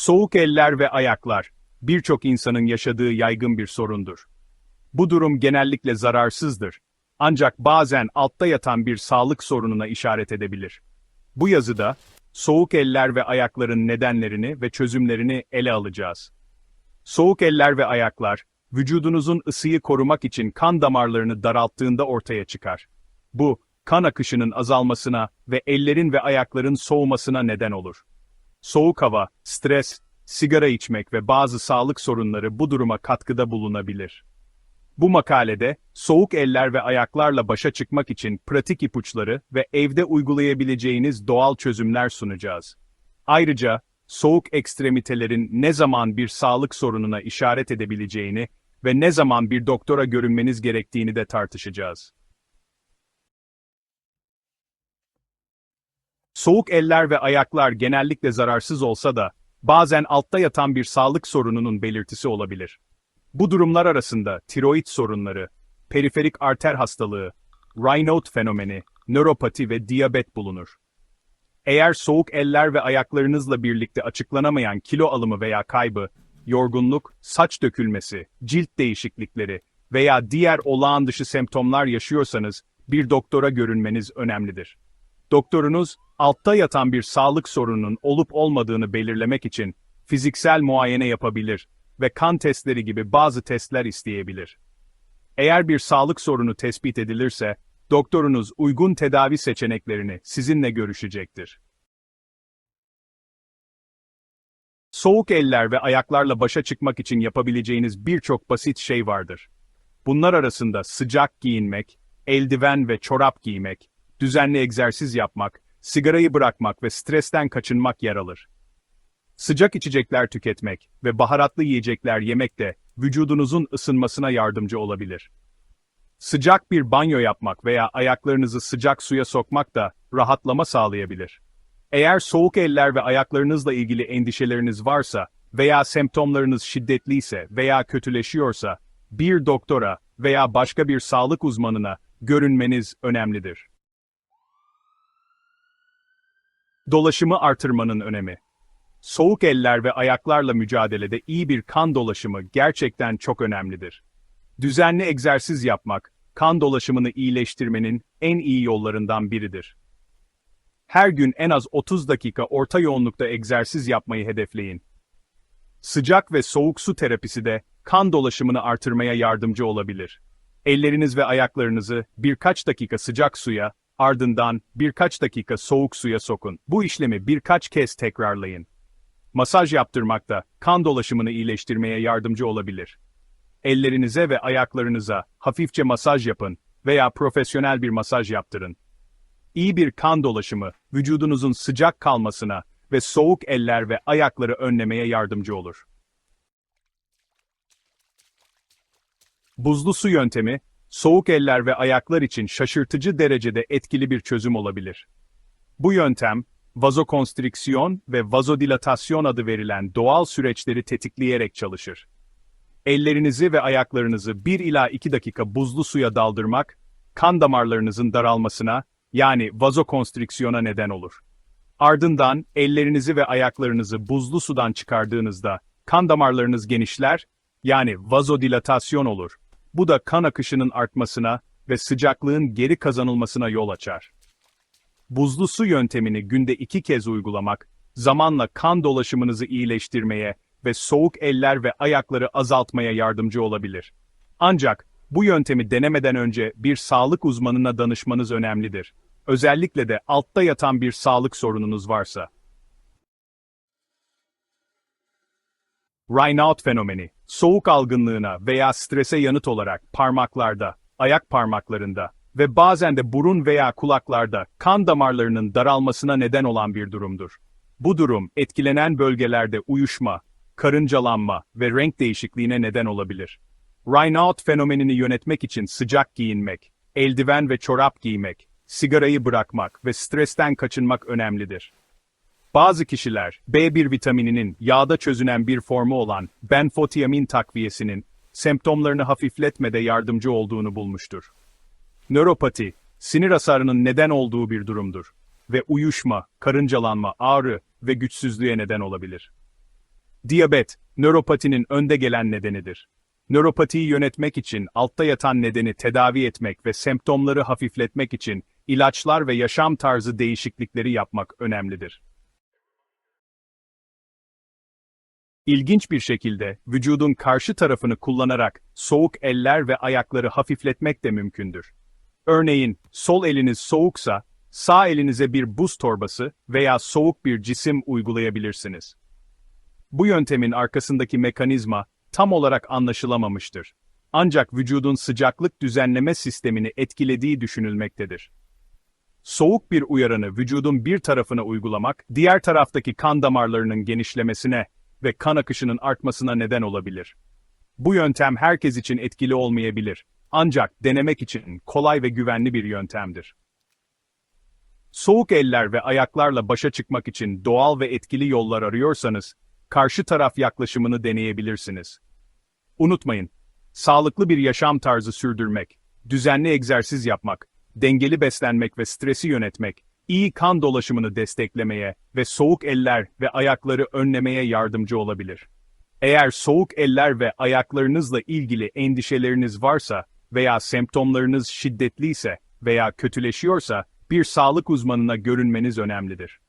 Soğuk eller ve ayaklar, birçok insanın yaşadığı yaygın bir sorundur. Bu durum genellikle zararsızdır. Ancak bazen altta yatan bir sağlık sorununa işaret edebilir. Bu yazıda, soğuk eller ve ayakların nedenlerini ve çözümlerini ele alacağız. Soğuk eller ve ayaklar, vücudunuzun ısıyı korumak için kan damarlarını daralttığında ortaya çıkar. Bu, kan akışının azalmasına ve ellerin ve ayakların soğumasına neden olur. Soğuk hava, stres, sigara içmek ve bazı sağlık sorunları bu duruma katkıda bulunabilir. Bu makalede, soğuk eller ve ayaklarla başa çıkmak için pratik ipuçları ve evde uygulayabileceğiniz doğal çözümler sunacağız. Ayrıca, soğuk ekstremitelerin ne zaman bir sağlık sorununa işaret edebileceğini ve ne zaman bir doktora görünmeniz gerektiğini de tartışacağız. Soğuk eller ve ayaklar genellikle zararsız olsa da, bazen altta yatan bir sağlık sorununun belirtisi olabilir. Bu durumlar arasında tiroid sorunları, periferik arter hastalığı, Raynaud fenomeni, nöropati ve diyabet bulunur. Eğer soğuk eller ve ayaklarınızla birlikte açıklanamayan kilo alımı veya kaybı, yorgunluk, saç dökülmesi, cilt değişiklikleri veya diğer olağan dışı semptomlar yaşıyorsanız bir doktora görünmeniz önemlidir. Doktorunuz, altta yatan bir sağlık sorununun olup olmadığını belirlemek için fiziksel muayene yapabilir ve kan testleri gibi bazı testler isteyebilir. Eğer bir sağlık sorunu tespit edilirse, doktorunuz uygun tedavi seçeneklerini sizinle görüşecektir. Soğuk eller ve ayaklarla başa çıkmak için yapabileceğiniz birçok basit şey vardır. Bunlar arasında sıcak giyinmek, eldiven ve çorap giymek, düzenli egzersiz yapmak, sigarayı bırakmak ve stresten kaçınmak yer alır. Sıcak içecekler tüketmek ve baharatlı yiyecekler yemek de vücudunuzun ısınmasına yardımcı olabilir. Sıcak bir banyo yapmak veya ayaklarınızı sıcak suya sokmak da rahatlama sağlayabilir. Eğer soğuk eller ve ayaklarınızla ilgili endişeleriniz varsa veya semptomlarınız şiddetliyse veya kötüleşiyorsa, bir doktora veya başka bir sağlık uzmanına görünmeniz önemlidir. Dolaşımı artırmanın önemi. Soğuk eller ve ayaklarla mücadelede iyi bir kan dolaşımı gerçekten çok önemlidir. Düzenli egzersiz yapmak, kan dolaşımını iyileştirmenin en iyi yollarından biridir. Her gün en az 30 dakika orta yoğunlukta egzersiz yapmayı hedefleyin. Sıcak ve soğuk su terapisi de kan dolaşımını artırmaya yardımcı olabilir. Elleriniz ve ayaklarınızı birkaç dakika sıcak suya, ardından birkaç dakika soğuk suya sokun. Bu işlemi birkaç kez tekrarlayın. Masaj yaptırmak da kan dolaşımını iyileştirmeye yardımcı olabilir. Ellerinize ve ayaklarınıza hafifçe masaj yapın veya profesyonel bir masaj yaptırın. İyi bir kan dolaşımı, vücudunuzun sıcak kalmasına ve soğuk eller ve ayakları önlemeye yardımcı olur. Buzlu su yöntemi, soğuk eller ve ayaklar için şaşırtıcı derecede etkili bir çözüm olabilir. Bu yöntem, vazokonstriksiyon ve vazodilatasyon adı verilen doğal süreçleri tetikleyerek çalışır. Ellerinizi ve ayaklarınızı 1 ila 2 dakika buzlu suya daldırmak, kan damarlarınızın daralmasına, yani vazokonstriksiyona neden olur. Ardından ellerinizi ve ayaklarınızı buzlu sudan çıkardığınızda kan damarlarınız genişler, yani vazodilatasyon olur. Bu da kan akışının artmasına ve sıcaklığın geri kazanılmasına yol açar. Buzlu su yöntemini günde iki kez uygulamak, zamanla kan dolaşımınızı iyileştirmeye ve soğuk eller ve ayakları azaltmaya yardımcı olabilir. Ancak, bu yöntemi denemeden önce bir sağlık uzmanına danışmanız önemlidir. Özellikle de altta yatan bir sağlık sorununuz varsa. Raynaud fenomeni, soğuk algınlığına veya strese yanıt olarak parmaklarda, ayak parmaklarında ve bazen de burun veya kulaklarda kan damarlarının daralmasına neden olan bir durumdur. Bu durum, etkilenen bölgelerde uyuşma, karıncalanma ve renk değişikliğine neden olabilir. Raynaud fenomenini yönetmek için sıcak giyinmek, eldiven ve çorap giymek, sigarayı bırakmak ve stresten kaçınmak önemlidir. Bazı kişiler, B1 vitamininin yağda çözünen bir formu olan benfotiamin takviyesinin semptomlarını hafifletmede yardımcı olduğunu bulmuştur. Nöropati, sinir hasarının neden olduğu bir durumdur ve uyuşma, karıncalanma, ağrı ve güçsüzlüğe neden olabilir. Diyabet, nöropatinin önde gelen nedenidir. Nöropatiyi yönetmek için altta yatan nedeni tedavi etmek ve semptomları hafifletmek için ilaçlar ve yaşam tarzı değişiklikleri yapmak önemlidir. İlginç bir şekilde vücudun karşı tarafını kullanarak soğuk eller ve ayakları hafifletmek de mümkündür. Örneğin sol eliniz soğuksa sağ elinize bir buz torbası veya soğuk bir cisim uygulayabilirsiniz. Bu yöntemin arkasındaki mekanizma tam olarak anlaşılamamıştır. Ancak vücudun sıcaklık düzenleme sistemini etkilediği düşünülmektedir. Soğuk bir uyaranı vücudun bir tarafına uygulamak, diğer taraftaki kan damarlarının genişlemesine ve kan akışının artmasına neden olabilir. Bu yöntem herkes için etkili olmayabilir. Ancak denemek için kolay ve güvenli bir yöntemdir. Soğuk eller ve ayaklarla başa çıkmak için doğal ve etkili yollar arıyorsanız, karşı taraf yaklaşımını deneyebilirsiniz. Unutmayın, sağlıklı bir yaşam tarzı sürdürmek, düzenli egzersiz yapmak, dengeli beslenmek ve stresi yönetmek, iyi kan dolaşımını desteklemeye ve soğuk eller ve ayakları önlemeye yardımcı olabilir. Eğer soğuk eller ve ayaklarınızla ilgili endişeleriniz varsa veya semptomlarınız şiddetliyse veya kötüleşiyorsa bir sağlık uzmanına görünmeniz önemlidir.